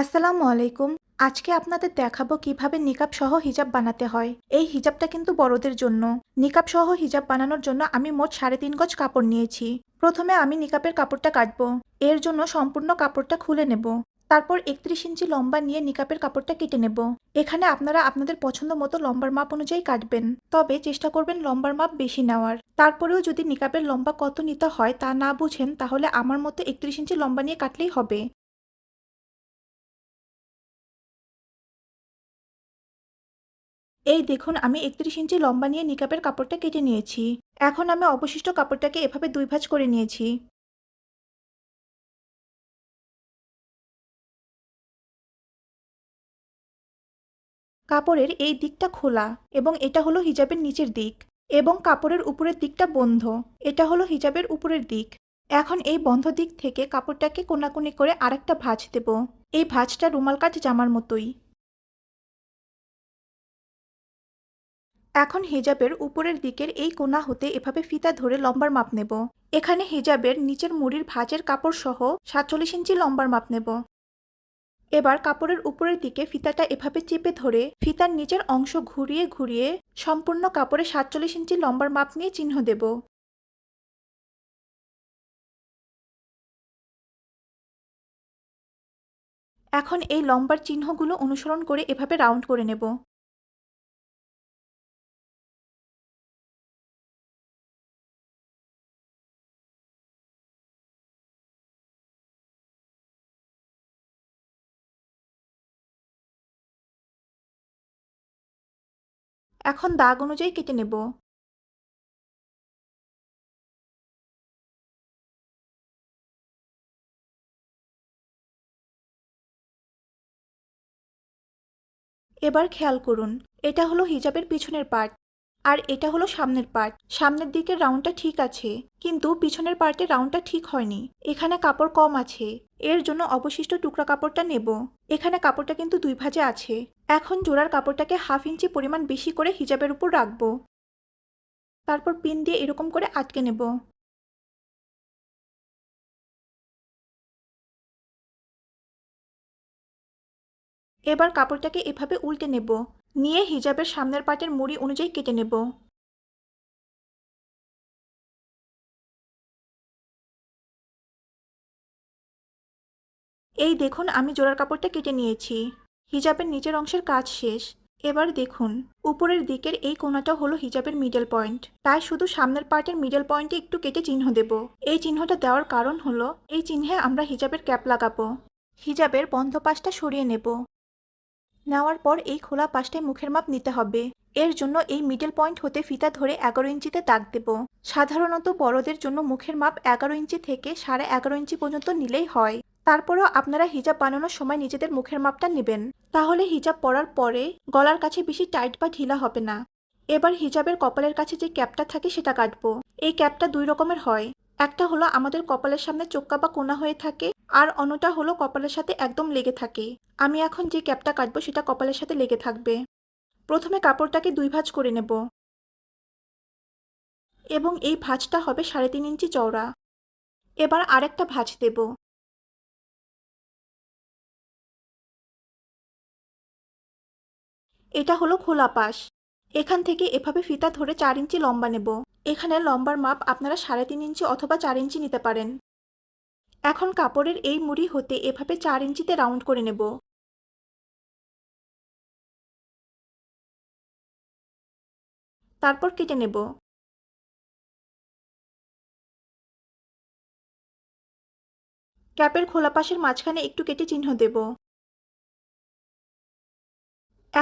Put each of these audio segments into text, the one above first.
আসসালামু আলাইকুম। আজকে আপনাদের দেখাবো কীভাবে নিকাব সহ হিজাব বানাতে হয়। এই হিজাবটা কিন্তু বড়দের জন্য। নিকাব সহ হিজাব বানানোর জন্য আমি মোট সাড়ে তিন গজ কাপড় নিয়েছি। প্রথমে আমি নিকাবের কাপড়টা কাটবো। এর জন্য সম্পূর্ণ কাপড়টা খুলে নেব। তারপর একত্রিশ ইঞ্চি লম্বা নিয়ে নিকাবের কাপড়টা কেটে নেব। এখানে আপনারা আপনাদের পছন্দ মতো লম্বার মাপ অনুযায়ী কাটবেন। তবে চেষ্টা করবেন লম্বার মাপ বেশি নেওয়ার। তারপরেও যদি নিকাবের লম্বা কত নিতে হয় তা না বুঝেন, তাহলে আমার মতো একত্রিশ ইঞ্চি লম্বা নিয়ে কাটলেই হবে। এই দেখুন, আমি একত্রিশ ইঞ্চি লম্বা নিয়ে নিকাবের কাপড়টা কেটে নিয়েছি। এখন আমি অবশিষ্ট কাপড়টাকে এভাবে দুই ভাঁজ করে নিয়েছি। কাপড়ের এই দিকটা খোলা এবং এটা হলো হিজাবের নিচের দিক এবং কাপড়ের উপরের দিকটা বন্ধ। এটা হলো হিজাবের উপরের দিক। এখন এই বন্ধ দিক থেকে কাপড়টাকে কোনাকুনি করে আরেকটা ভাঁজ দেব। এই ভাঁজটা রুমাল কাট জামার মতোই। এখন হিজাবের উপরের দিকের এই কোনা হতে এভাবে ফিতা ধরে লম্বার মাপ নেব। এখানে হিজাবের নিচের মুড়ির ভাঁজের কাপড় সহ সাতচল্লিশ ইঞ্চি লম্বার মাপ নেব। এবার কাপড়ের উপরের দিকে ফিতাটা এভাবে চেপে ধরে ফিতার নিচের অংশ ঘুরিয়ে ঘুরিয়ে সম্পূর্ণ কাপড়ে সাতচল্লিশ ইঞ্চি লম্বার মাপ নিয়ে চিহ্ন দেব। এখন এই লম্বার চিহ্নগুলো অনুসরণ করে এভাবে রাউন্ড করে নেব। এখন দাগ অনুযায়ী কেটে নেব। এবার খেয়াল করুন, এটা হলো হিজাবের পিছনের পার্ট, আর এটা হলো সামনের পার্ট। সামনের দিকের রাউন্ডটা ঠিক আছে, কিন্তু পিছনের পার্টের রাউন্ডটা ঠিক হয়নি। এখানে কাপড় কম আছে, এর জন্য অবশিষ্ট টুকরা কাপড়টা নেব। এখানে কাপড়টা কিন্তু দুই ভাজে আছে। এখন জোড়ার কাপড়টাকে হাফ ইঞ্চি পরিমাণ বেশি করে হিজাবের উপর রাখব। তারপর পিন দিয়ে এরকম করে আটকে নেব। এবার কাপড়টাকে এভাবে উল্টে নেব। নিয়ে হিজাবের সামনের পাটের মুড়ি অনুযায়ী কেটে নেব। এই দেখুন, আমি জোড়ার কাপড়টা কেটে নিয়েছি। হিজাবের নিচের অংশের কাজ শেষ। এবার দেখুন, উপরের দিকের এই কোণাটা হলো হিজাবের মিডল পয়েন্ট তাই শুধু সামনের পার্টের মিডল পয়েন্টে একটু কেটে চিহ্ন দেব। এই চিহ্নটা দেওয়ার কারণ হলো, এই চিহ্নে আমরা হিজাবের ক্যাপ লাগাবো। হিজাবের বন্ধ পাশটা সরিয়ে নেব। নেওয়ার পর এই খোলা পাশটায় মুখের মাপ নিতে হবে। এর জন্য এই মিডল পয়েন্ট হতে ফিতা ধরে এগারো ইঞ্চিতে দাগ দেব। সাধারণত বড়দের জন্য মুখের মাপ এগারো ইঞ্চি থেকে সাড়ে এগারো ইঞ্চি পর্যন্ত নিলেই হয়। তারপরও আপনারা হিজাব বানানোর সময় নিজেদের মুখের মাপটা নেবেন। তাহলে হিজাব পরার পরে গলার কাছে বেশি টাইট বা ঢিলা হবে না। এবার হিজাবের কপালের কাছে যে ক্যাপটা থাকে সেটা কাটবো। এই ক্যাপটা দুই রকমের হয়। একটা হলো আমাদের কপালের সামনে চোক্কা বা কোনা হয়ে থাকে, আর অন্যটা হলো কপালের সাথে একদম লেগে থাকে। আমি এখন যে ক্যাপটা কাটবো সেটা কপালের সাথে লেগে থাকবে। প্রথমে কাপড়টাকে দুই ভাঁজ করে নেব। এবং এই ভাঁজটা হবে সাড়ে তিন ইঞ্চি চওড়া। এবার আরেকটা ভাঁজ দেব। এটা হলো খোলা পাশ। এখান থেকে এভাবে ফিতা ধরে চার ইঞ্চি লম্বা নেব। এখানে লম্বার মাপ আপনারা সাড়ে তিন ইঞ্চি অথবা চার ইঞ্চি নিতে পারেন। এখন কাপড়ের এই মুড়ি হতে এভাবে চার ইঞ্চিতে রাউন্ড করে নেব। তারপর কেটে নেব। ক্যাপের খোলা পাশের মাঝখানে একটু কেটে চিহ্ন দেব।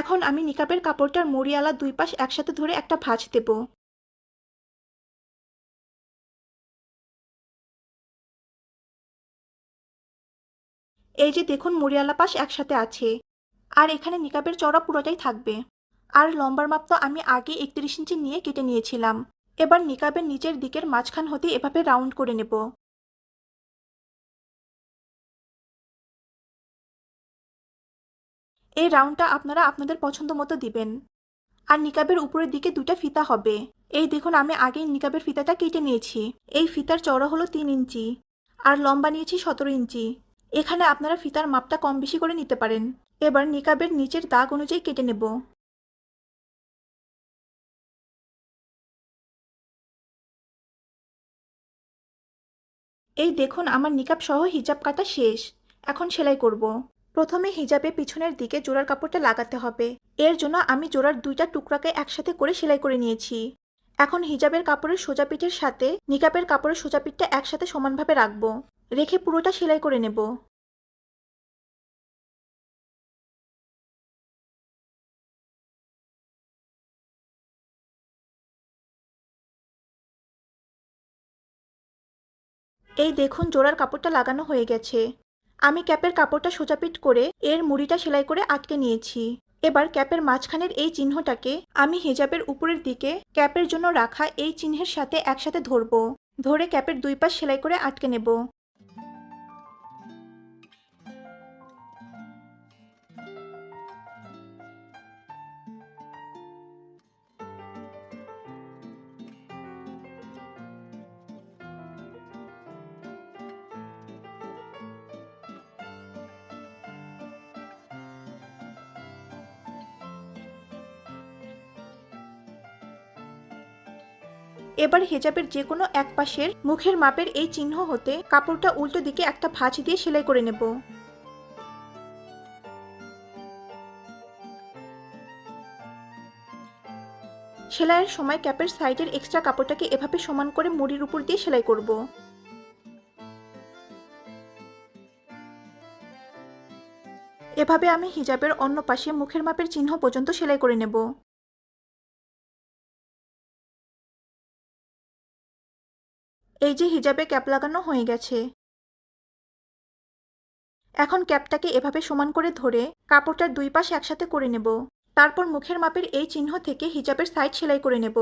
এখন আমি নিকাপের কাপড়টার মরিয়ালা দুই পাশ একসাথে ধরে একটা ভাঁজ দেব। এই যে দেখুন মরিয়ালা পাশ একসাথে আছে। আর এখানে নিকাবের চড়া পুরোটাই থাকবে। আর লম্বার মাপ তো আমি আগে একত্রিশ ইঞ্চি নিয়ে কেটে নিয়েছিলাম। এবার নিকাবের নিচের দিকের মাঝখান হতে এভাবে রাউন্ড করে নেব। এই রাউন্ডটা আপনারা আপনাদের পছন্দ মতো দিবেন। আর নিকাবের উপরের দিকে দুটা ফিতা হবে। এই দেখুন, আমি আগেই নিকাবের ফিতাটা কেটে নিয়েছি। এই ফিতার চওড়া হলো তিন ইঞ্চি, আর লম্বা নিয়েছি সতেরো ইঞ্চি। এখানে আপনারা ফিতার মাপটা কম বেশি করে নিতে পারেন। এবার নিকাবের নিচের দাগ অনুযায়ী কেটে নেব। এই দেখুন, আমার নিকাব সহ হিজাব কাটা শেষ। এখন সেলাই করব। প্রথমে হিজাবে পিছনের দিকে জোড়ার কাপড়টা লাগাতে হবে। এর জন্য আমি জোড়ার দুইটা টুকরাকে একসাথে করে সেলাই করে নিয়েছি। এখন হিজাবের কাপড়ের সোজা পিঠের সাথে নিকাবের কাপড়ের সোজা পিঠটা একসাথে সমানভাবে রাখব। রেখে পুরোটা সেলাই করে নেব। এই দেখুন জোড়ার কাপড়টা লাগানো হয়ে গেছে। আমি ক্যাপের কাপড়টা সোজাপিট করে এর মুড়িটা সেলাই করে আটকে নিয়েছি। এবার ক্যাপের মাঝখানের এই চিহ্নটাকে আমি হেজাবের উপরের দিকে ক্যাপের জন্য রাখা এই চিহ্নের সাথে একসাথে ধরবো। ধরে ক্যাপের দুই পাশ সেলাই করে আটকে নেব। এবার হেজাবের যে কোনো এক পাশের মুখের মাপের এই চিহ্ন হতে কাপড়টা উল্টো দিকে একটা ভাঁজ দিয়ে সেলাই করে নেব। সেলাইয়ের সময় ক্যাপের সাইডের এক্সট্রা কাপড়টাকে এভাবে সমান করে মুড়ির উপর দিয়ে সেলাই করব। এভাবে আমি হিজাবের অন্য পাশে মুখের মাপের চিহ্ন পর্যন্ত সেলাই করে নেব। এই যে হিজাবে ক্যাপ লাগানো হয়ে গেছে। এখন ক্যাপটাকে এভাবে সমান করে ধরে কাপড়টার দুই পাশ একসাথে করে নেব। তারপর মুখের মাপের এই চিহ্ন থেকে হিজাবের সাইড সেলাই করে নেব।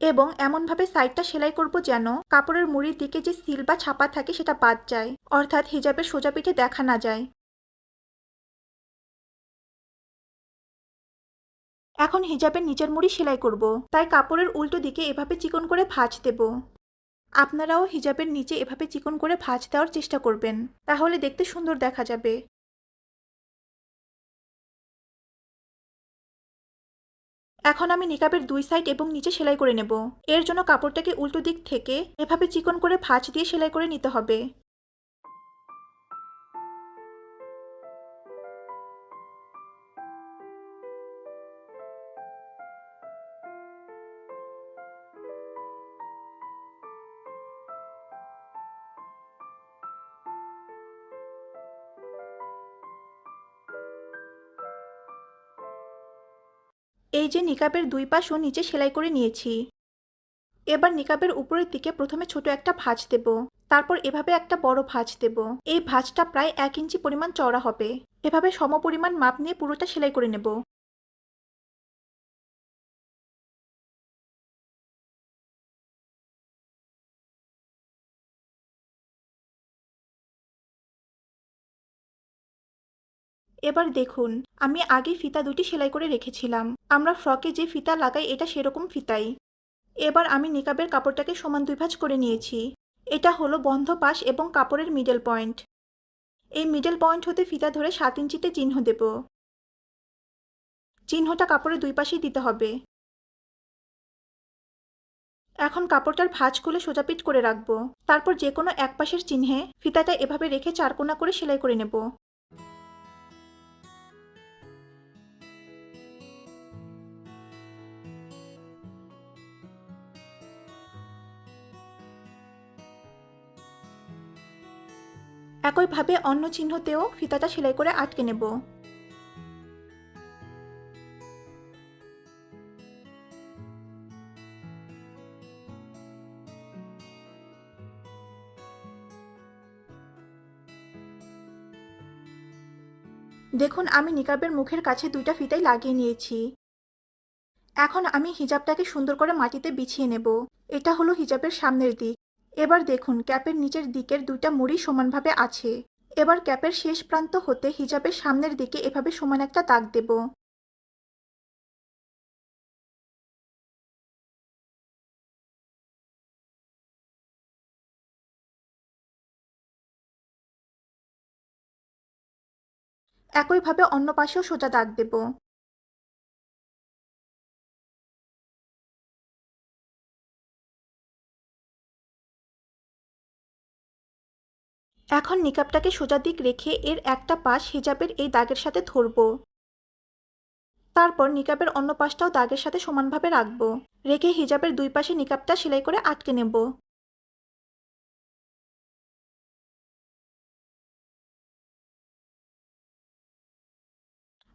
এবং এমনভাবে সাইডটা সেলাই করব যেন কাপড়ের মুড়ির দিকে যে সিল বা ছাপা থাকে সেটা বাদ যায়, অর্থাৎ হিজাবের সোজা পিঠে দেখা না যায়। এখন হিজাবের নিচের মুড়ি সেলাই করব, তাই কাপড়ের উল্টো দিকে এভাবে চিকন করে ভাঁজ দেব। আপনারাও হিজাবের নিচে এভাবে চিকন করে ভাঁজ দেওয়ার চেষ্টা করবেন, তাহলে দেখতে সুন্দর দেখা যাবে। এখন আমি নিকাবের দুই সাইড এবং নিচে সেলাই করে নেব। এর জন্য কাপড়টাকে উল্টো দিক থেকে এভাবে চিকন করে ভাঁজ দিয়ে সেলাই করে নিতে হবে। এই যে নিকাবের দুই পাশও নিচে সেলাই করে নিয়েছি। এবার নিকাবের উপরের দিকে প্রথমে ছোট একটা ভাঁজ দেব। তারপর এভাবে একটা বড় ভাঁজ দেব। এই ভাঁজটা প্রায় এক ইঞ্চি পরিমাণ চওড়া হবে। এভাবে সমপরিমাণ মাপ নিয়ে পুরোটা সেলাই করে নেব। এবার দেখুন, আমি আগে ফিতা দুটি সেলাই করে রেখেছিলাম। আমরা ফ্রকে যে ফিতা লাগাই, এটা সেরকম ফিতাই। এবার আমি নিকাবের কাপড়টাকে সমান দুই ভাঁজ করে নিয়েছি। এটা হলো বন্ধ পাশ এবং কাপড়ের মিডল পয়েন্ট এই মিডল পয়েন্ট হতে ফিতা ধরে সাত ইঞ্চিতে চিহ্ন দেব। চিহ্নটা কাপড়ের দুই পাশেই দিতে হবে। এখন কাপড়টার ভাঁজ খুলে সোজাপিট করে রাখব। তারপর যে কোনো এক পাশের চিহ্নে ফিতাটা এভাবে রেখে চারকোনা করে সেলাই করে নেব। একইভাবে অন্য চিহ্নতেও ফিতাটা সেলাই করে আটকে নেব। দেখুন, আমি নিকাবের মুখের কাছে দুইটা ফিতাই লাগিয়ে নিয়েছি। এখন আমি হিজাবটাকে সুন্দর করে মাটিতে বিছিয়ে নেব। এটা হলো হিজাবের সামনের দিক। এবার দেখুন, ক্যাপের নিচের দিকের দুইটা মুড়ি সমানভাবে আছে। এবার ক্যাপের শেষ প্রান্ত হতে হিজাবের সামনের দিকে এভাবে সমান একটা দাগ দেব। একইভাবে অন্য পাশেও সোজা দাগ দেব। এখন নিকাবটাকে সোজা দিক রেখে এর একটা পাশ হিজাবের এই দাগের সাথে ধরব। তারপর নিকাবের অন্য পাশটাও দাগের সাথে সমানভাবে রাখব। রেখে হিজাবের দুই পাশে নিকাবটা সেলাই করে আটকে নেব।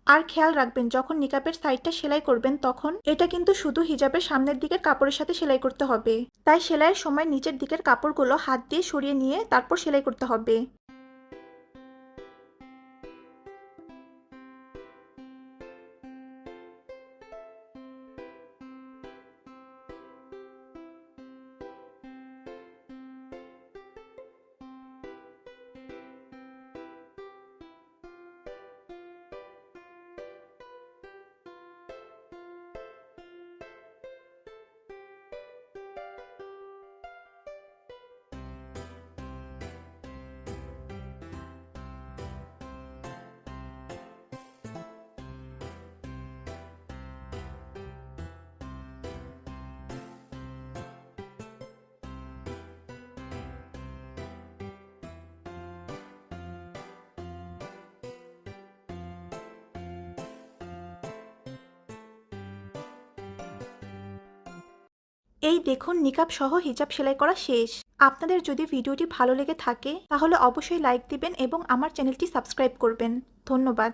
আর খেয়াল রাখবেন, যখন নিকাপের সাইডটা সেলাই করবেন তখন এটা কিন্তু শুধু হিজাবের সামনের দিকের কাপড়ের সাথে সেলাই করতে হবে। তাই সেলাইয়ের সময় নিচের দিকের কাপড়গুলো হাত দিয়ে সরিয়ে নিয়ে তারপর সেলাই করতে হবে। এই দেখুন নিকাব সহ হিজাব সেলাই করা শেষ। আপনাদের যদি ভিডিওটি ভালো লেগে থাকে, তাহলে অবশ্যই লাইক দিবেন এবং আমার চ্যানেলটি সাবস্ক্রাইব করবেন। ধন্যবাদ।